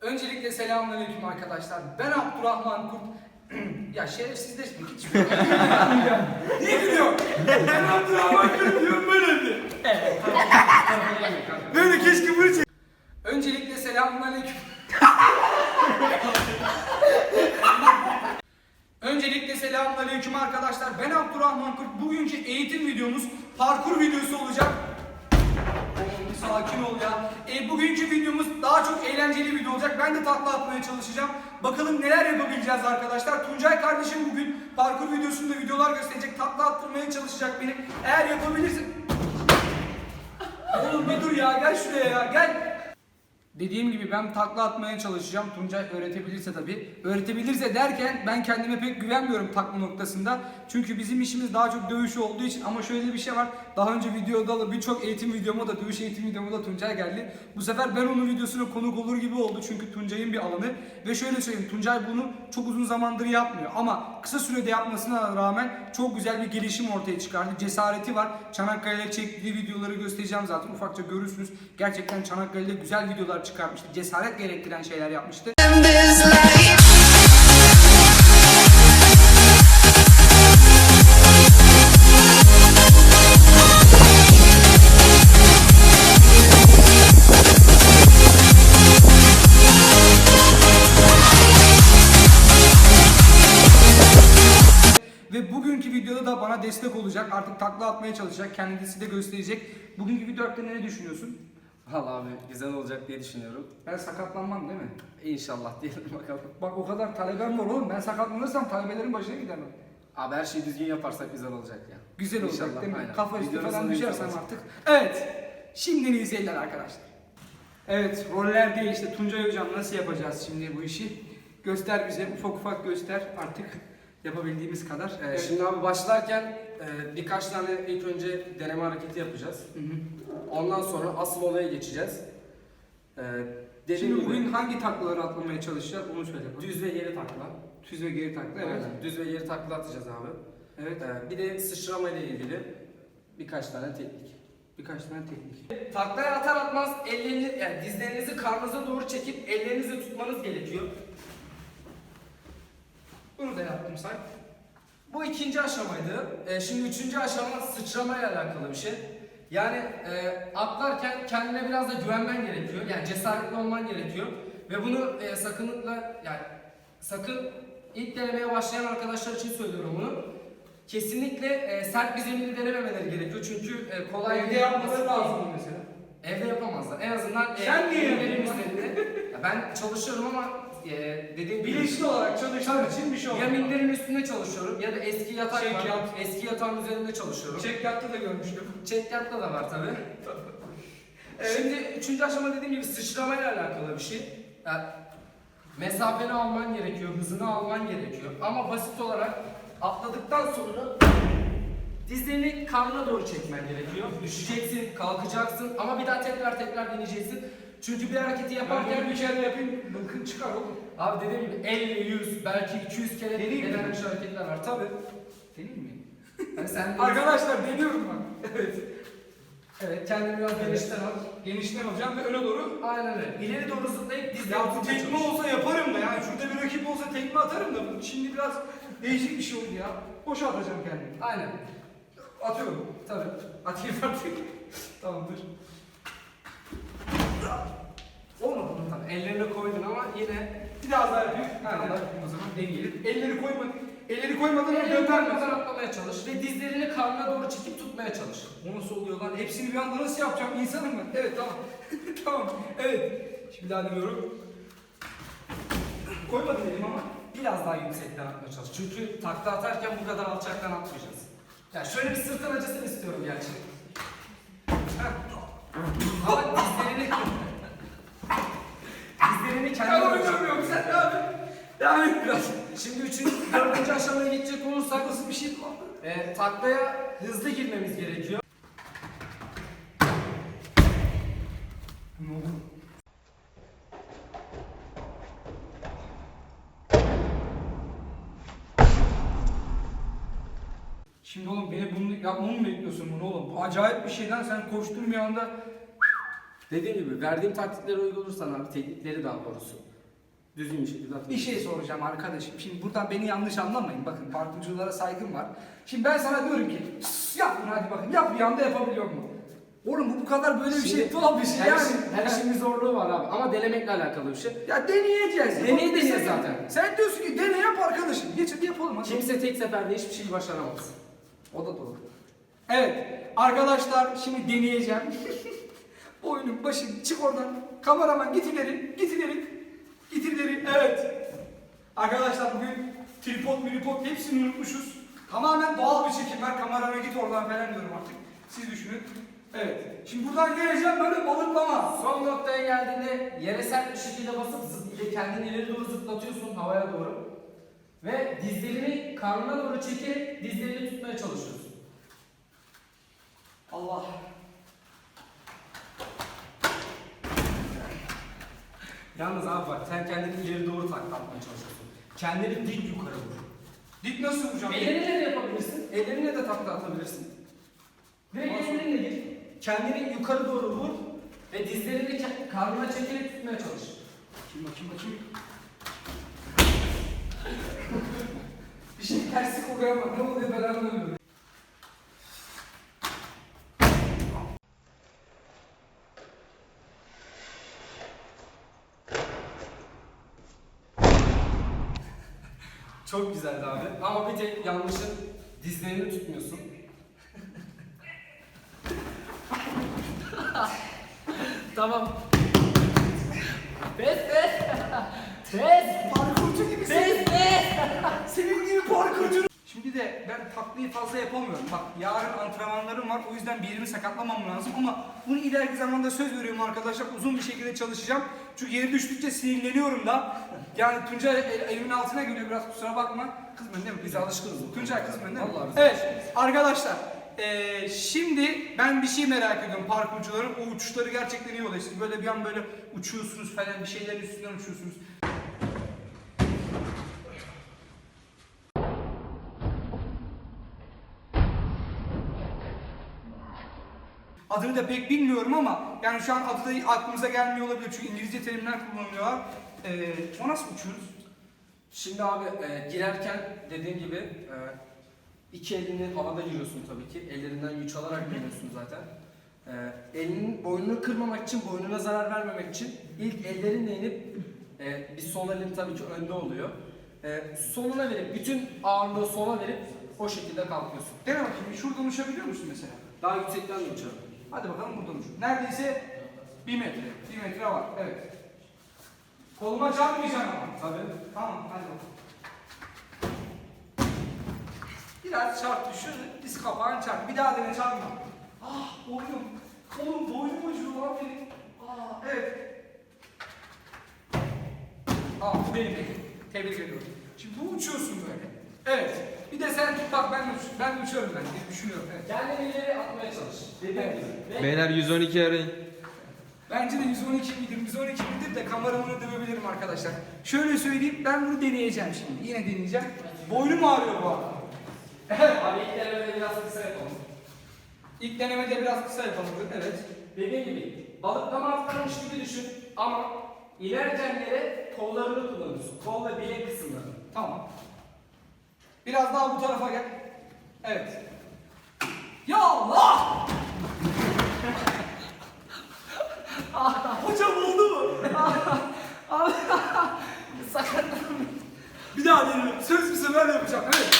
Öncelikle selamünaleyküm arkadaşlar. Ben Abdurrahman Kurt. ya şerefsizleşmek hiç Niye gülüyor? Ben Abdurrahman Kurt diyorum böyle mi? Evet. böyle keşke bunu çek. Öncelikle selamünaleyküm. Öncelikle selamünaleyküm arkadaşlar. Ben Abdurrahman Kurt. Bugünkü eğitim videomuz parkur videosu olacak. Sakin ol ya. E, bugünkü videomuz daha çok eğlenceli bir video olacak. Ben de takla atmaya çalışacağım. Bakalım neler yapabileceğiz arkadaşlar. Tuncay kardeşim bugün parkur videosunda videolar gösterecek. Takla attırmaya çalışacak beni. Eğer yapabilirsin... Oğlum bir dur ya gel şuraya ya gel. Dediğim gibi ben takla atmaya çalışacağım. Tuncay öğretebilirse tabii. Öğretebilirse derken ben kendime pek güvenmiyorum takla noktasında. Çünkü bizim işimiz daha çok dövüş olduğu için ama şöyle bir şey var. Daha önce videoda da birçok eğitim videoma da dövüş eğitim videoma da Tuncay geldi. Bu sefer ben onun videosuna konuk olur gibi oldu. Çünkü Tuncay'ın bir alanı. Ve şöyle söyleyeyim Tuncay bunu çok uzun zamandır yapmıyor. Ama kısa sürede yapmasına rağmen çok güzel bir gelişim ortaya çıkardı. Cesareti var. Çanakkale'de çektiği videoları göstereceğim zaten. Ufakça görürsünüz. Gerçekten Çanakkale'de güzel videolar çıkarmıştı. Cesaret gerektiren şeyler yapmıştı. Ve bugünkü videoda da bana destek olacak. Artık takla atmaya çalışacak. Kendisi de gösterecek. Bugünkü video ne düşünüyorsun? Valla abi güzel olacak diye düşünüyorum. Ben sakatlanmam değil mi? İnşallah diyelim bakalım. Bak o kadar talebem var oğlum. Ben sakatlanırsam talebelerin başına gidemem. Abi her şeyi düzgün yaparsak güzel olacak ya. Güzel olacak İnşallah, değil mi? aynen. Kafa üstü Videonun falan düşersem inşallah. artık. Evet. Şimdi iyi seyirler arkadaşlar. Evet roller değişti. Tuncay hocam nasıl yapacağız şimdi bu işi? Göster bize ufak ufak göster artık yapabildiğimiz kadar. Ee, Evet. Şimdi abi başlarken e, birkaç tane ilk önce deneme hareketi yapacağız. Hı hı. Ondan sonra asıl olaya geçeceğiz. Ee, dediğim Şimdi gibi bugün hangi taklaları atlamaya çalışacağız onu söyle. bana. düz ve geri takla. Düz ve geri takla evet. Aynen, Düz ve geri takla atacağız abi. Evet. Ee, bir de sıçrama ile ilgili birkaç tane teknik. Birkaç tane teknik. Taklaya atar atmaz ellerini, yani dizlerinizi karnınıza doğru çekip ellerinizi tutmanız gerekiyor. Bunu da yaptım say. Bu ikinci aşamaydı. Ee, şimdi üçüncü aşama sıçramayla alakalı bir şey. Yani e, atlarken kendine biraz da güvenmen gerekiyor. Yani cesaretli olman gerekiyor. Ve bunu e, sakınlıkla yani sakın ilk denemeye başlayan arkadaşlar için söylüyorum bunu. Kesinlikle e, sert bir zeminde denememeleri gerekiyor. Çünkü e, kolay Evde yapmaları lazım mesela. Evde yapamazlar. En azından e, Sen niye ben çalışıyorum ama e, dediğim gibi Bilinçli olarak çalıştığın için bir şey olmuyor. ya minderin üstünde çalışıyorum ya da eski yatak Çek var. yat. Eski yatağın üzerinde çalışıyorum. Çek yattı da görmüştüm. Çek yatta da var tabi. Şimdi üçüncü aşama dediğim gibi sıçramayla alakalı bir şey. Yani mesafeni alman gerekiyor, hızını alman gerekiyor. Ama basit olarak atladıktan sonra dizlerini karnına doğru çekmen gerekiyor. Düşeceksin, kalkacaksın ama bir daha tekrar tekrar deneyeceksin. Çünkü bir hareketi Ben yaparken bunu bir kere yapayım, bıkın çıkar oğlum. Abi dediğim gibi 50, 100, belki 200 kere Deneyeyim mi? denenmiş hareketler var tabi. Deneyim mi? Yani sen Arkadaşlar deniyorum ben. Evet. evet kendini biraz genişten al. Genişten alacağım ve öne doğru. Aynen öyle. İleri doğru zıplayıp dizleri Ya bu tekme olsa yaparım da yani şurada bir rakip olsa tekme atarım da bu şimdi biraz değişik bir şey oldu ya. Boşa atacağım kendimi. Aynen. Atıyorum. Tabi. Atayım artık. Tamamdır. Olmadı mı? Tabii. Ellerine koydun ama yine Bir daha daha daha daha yapayım o zaman deneyelim. Elleri koymadan, elleri koymadan dönmem koymadan lazım. atlamaya çalış ve dizlerini karnına doğru çekip tutmaya çalış. O nasıl oluyor lan? Hepsini bir anda nasıl yapacağım? İnsanım ben. Evet tamam. tamam. Evet. Şimdi daha deniyorum. Koymadım elim ama. Biraz daha yüksekten atmaya çalış. Çünkü takla atarken bu kadar alçaktan atmayacağız. Ya şöyle bir sırtın acısını istiyorum gerçi. Şimdi üçüncü, dördüncü aşamaya geçecek olursak nasıl bir şey bu? E, taklaya hızlı girmemiz gerekiyor. Ne oldu? Şimdi oğlum beni bunu yapmamı mı bekliyorsun bunu oğlum? Bu acayip bir şeyden sen koştun bir Dediğim gibi verdiğim taktikleri uygularsan abi teknikleri daha doğrusu. Düzgün bir şekilde Bir atabilirsin. şey soracağım arkadaşım. Şimdi buradan beni yanlış anlamayın. Bakın parkurculara saygım var. Şimdi ben sana diyorum ki "Sus, yap bunu hadi bakın. Yap bir anda yapabiliyor mu? Oğlum bu bu kadar böyle bir şey Şimdi tuhaf bir şey her yani. Işin, her işin bir zorluğu var abi ama denemekle alakalı bir şey. Ya deneyeceğiz. Deneye deneye zaten. Sen diyorsun ki dene yap arkadaşım. Geç hadi yapalım hadi. Kimse tek seferde hiçbir şey başaramaz. O da doğru. Evet arkadaşlar şimdi deneyeceğim. Oyunun başı çık oradan. Kameraman git ileri, git ileri, git ileri. Evet. Arkadaşlar bugün tripod, milipod hepsini unutmuşuz. Tamamen doğal bir çekim var. Kameraman git oradan falan diyorum artık. Siz düşünün. Evet. Şimdi buradan geleceğim böyle balıklama. Son noktaya geldiğinde yere sert bir şekilde basıp zıp, kendini ileri doğru zıplatıyorsun havaya doğru. Ve dizlerini karnına doğru çekerek dizlerini tutmaya çalışıyorsun. Allah. Yalnız abi bak sen kendini ileri doğru taklatmaya çalışıyorsun. Kendini dik yukarı vur. Dik nasıl vuracağım? Ellerinle de yapabilirsin. Ellerinle de takla atabilirsin. Direkt Nasıl? ellerinle git. Kendini yukarı doğru vur ve dizlerini karnına çekerek tutmaya çalış. Bakayım bakayım bakayım. bir şey tersi kokuyor ama ne oluyor ben anlamıyorum. Çok güzeldi abi. Ama bir tek yanlışın dizlerini tutmuyorsun. tamam. Pes pes. Pes. Parkurcu gibisin. Pes pes. Senin gibi parkurcu. De ben taklıyı fazla yapamıyorum. Bak yarın antrenmanlarım var. O yüzden bir yerimi sakatlamam lazım. Ama bunu ileriki zamanda söz veriyorum arkadaşlar. Uzun bir şekilde çalışacağım. Çünkü yeri düştükçe sinirleniyorum da. Yani Tuncay el- elimin altına geliyor biraz kusura bakma. Kızmayın değil mi? Biz alışkınız. Tuncay kızmayın değil mi? Vallahi biz Evet arkadaşlar. eee, şimdi ben bir şey merak ediyorum parkurcuların. O uçuşları gerçekten iyi oluyor. Siz böyle bir an böyle uçuyorsunuz falan bir şeylerin üstünden uçuyorsunuz. Adını da pek bilmiyorum ama yani şu an adı da aklımıza gelmiyor olabilir çünkü İngilizce terimler kullanılıyorlar. Ee, o nasıl uçuyoruz? Şimdi abi e, girerken dediğim gibi e, iki elini havada giriyorsun tabii ki. Ellerinden güç alarak giriyorsun zaten. E, elinin boynunu kırmamak için, boynuna zarar vermemek için ilk ellerinle inip e, bir sol elin tabii ki önde oluyor. E, soluna verip, bütün ağırlığı sola verip o şekilde kalkıyorsun. Dene bakayım şuradan uçabiliyor musun mesela? Daha yüksekten de uçarım. Hadi bakalım buradan uç. Neredeyse bir metre. Bir metre var. Evet. Koluma çarpmayacaksın ama. Tabii. Tamam hadi bakalım. Biraz çarp şöyle diz kapağın çarp. Bir daha dene çarpma. Ah boynum. Oğlum boynum acıyor lan benim. Aa evet. Bu benim. Tebrik ediyorum. Şimdi bu uçuyorsun böyle. Evet. Bir de sen tut bak ben de, uç, ben de uçuyorum ben diye düşünüyorum. Evet. Kendini ileri atmaya çalış. Dediğim Evet. gibi. Ve Beyler 112 arayın. Bence de 112 midir, 112 midir de kameramını dövebilirim arkadaşlar. Şöyle söyleyeyim, ben bunu deneyeceğim şimdi. Yine deneyeceğim. Boynum ağrıyor bu arada. Evet. Abi ilk denemede biraz kısa yapalım. İlk denemede biraz kısa yapalım. Evet. Dediğim gibi balıklama atlarmış gibi düşün ama inerken yere kollarını kullanıyorsun. Kol ve bilek kısımları. Tamam. Biraz daha bu tarafa gel. Evet. Ya Allah! Hocam oldu mu? Sakatlandım. Bir daha deneyelim. Söz bir sefer yapacağım. Evet.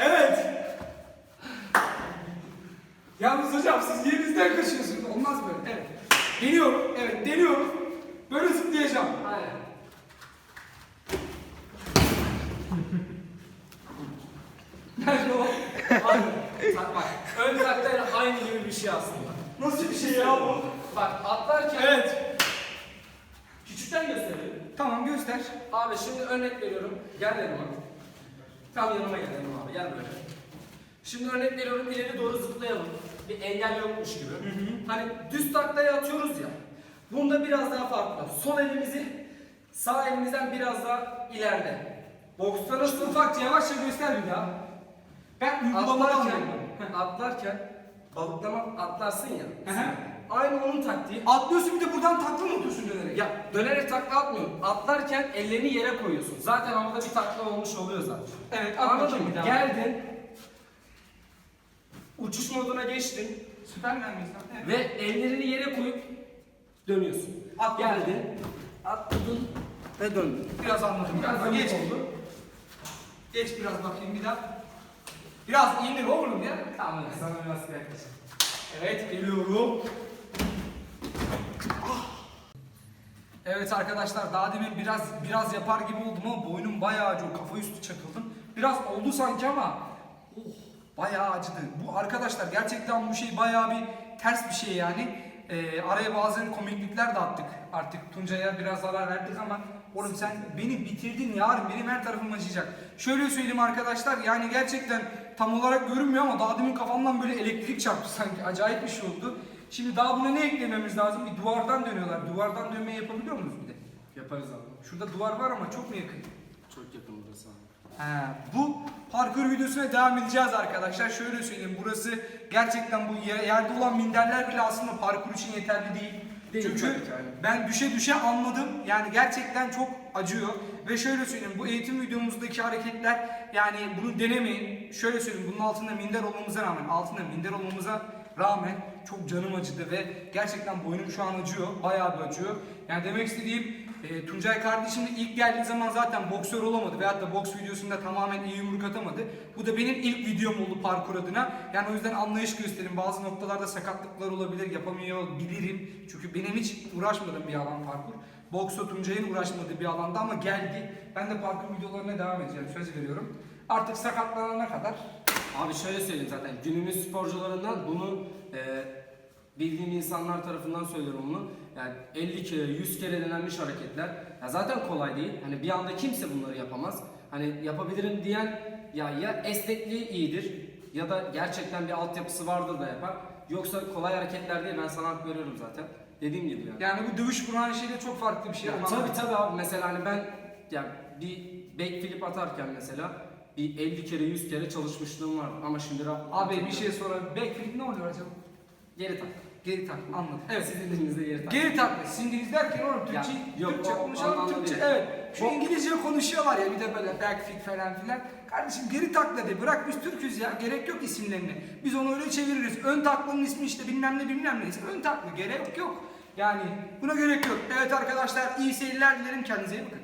Evet. Yalnız hocam siz yerinizden kaçıyorsunuz. Olmaz böyle. Evet. Deniyorum. Evet deniyorum. Böyle zıplayacağım. Aynen. Nerede o? Bak, bak. Ön taktayla aynı gibi bir şey aslında. Nasıl bir şey ya bu? Bak atlarken Evet. küçükten gösterelim. Tamam göster. Abi şimdi örnek veriyorum. Gel yanıma. Tam yanıma gel yanıma abi. Gel böyle. Şimdi örnek veriyorum ileri doğru zıplayalım. Bir engel yokmuş gibi. Hani düz taklaya atıyoruz ya. Bunda biraz daha farklı. Sol elimizi sağ elimizden biraz daha ileride. Boksta nasıl Ufakça yavaşça göster bir daha. Ben atlarken, anlıyorum. atlarken balıklama atlarsın ya. Hı hı. Aynı onun taktiği. Atlıyorsun bir de buradan takla mı atıyorsun dönerek? Ya dönerek takla atmıyorsun. Atlarken ellerini yere koyuyorsun. Zaten havada bir takla olmuş oluyor zaten. Evet, at Anladın bakayım mı? bir daha. Geldin. Uçuş moduna geçtin. Süpermen miyiz lan? Evet. Ve ellerini yere koyup dönüyorsun. At Geldin. Atladın ve döndün. Biraz anladım. Biraz Biraz geç. oldu. Geç biraz bakayım bir daha. Biraz indir oğlum ya. Tamam. Sana biraz yaklaşayım. Evet geliyorum. Ah. Evet arkadaşlar daha demin biraz biraz yapar gibi oldum ama boynum bayağı acıyor. Kafa üstü çakıldım. Biraz oldu sanki ama oh, bayağı acıdı. Bu arkadaşlar gerçekten bu şey bayağı bir ters bir şey yani. Ee, araya bazen komiklikler de attık. Artık Tuncay'a biraz zarar verdik ama oğlum sen beni bitirdin yarın benim her tarafım acıyacak. Şöyle söyleyeyim arkadaşlar yani gerçekten tam olarak görünmüyor ama daha demin kafamdan böyle elektrik çarptı sanki acayip bir şey oldu. Şimdi daha buna ne eklememiz lazım? Bir duvardan dönüyorlar. Duvardan dönmeyi yapabiliyor muyuz bir de? Yaparız abi. Şurada duvar var ama çok mu yakın? Çok yakın burası abi. He, bu parkur videosuna devam edeceğiz arkadaşlar. Şöyle söyleyeyim burası gerçekten bu ye- yerde olan minderler bile aslında parkur için yeterli değil. Değil, Çünkü tabii ki, aynen. ben düşe düşe anladım. Yani gerçekten çok acıyor. Ve şöyle söyleyeyim bu eğitim videomuzdaki hareketler yani bunu denemeyin. Şöyle söyleyeyim bunun altında minder olmamıza rağmen altında minder olmamıza rağmen çok canım acıdı ve gerçekten boynum şu an acıyor. Bayağı bir acıyor. Yani demek istediğim e, Tuncay kardeşim de ilk geldiği zaman zaten boksör olamadı veyahut da boks videosunda tamamen iyi yumruk atamadı. Bu da benim ilk videom oldu parkur adına. Yani o yüzden anlayış gösterin. Bazı noktalarda sakatlıklar olabilir, yapamayabilirim. Çünkü benim hiç uğraşmadığım bir alan parkur. Boksla Tuncay'ın uğraşmadığı bir alanda ama geldi. Ben de parkur videolarına devam edeceğim. Söz veriyorum. Artık sakatlanana kadar Abi şöyle söyleyeyim zaten günümüz sporcularından bunu e, bildiğim insanlar tarafından söylüyorum bunu. Yani 50 kere 100 kere denenmiş hareketler. Ya zaten kolay değil. Hani bir anda kimse bunları yapamaz. Hani yapabilirim diyen ya ya esnekliği iyidir ya da gerçekten bir altyapısı vardır da yapar. Yoksa kolay hareketler değil ben sana hak veriyorum zaten. Dediğim gibi yani. yani bu dövüş kuran şeyle çok farklı bir şey. Ya, Ama- tabii tabii abi mesela hani ben ya bir backflip atarken mesela bir 50 kere 100 kere çalışmışlığım var ama şimdi rap Abi bir şey sonra backflip ne oluyor acaba? geri tak. Geri takla anladım. Evet sizin dilinizde geri tak. Geri takla. İngiliz derken oğlum Türkçe, Ya, yok, Türkçe o konuşalım anlamda Türkçe. değil. Evet. Şu O- İngilizce konuşuyorlar ya bir de böyle backflip falan filan. Kardeşim geri takla de. Bırak biz Türk'üz ya. Gerek yok isimlerine. Biz onu öyle çeviririz. Ön taklanın ismi işte bilmem ne bilmem ne. Ön takla gerek yok. Yani buna gerek yok. Evet arkadaşlar iyi seyirler dilerim. Kendinize iyi bakın.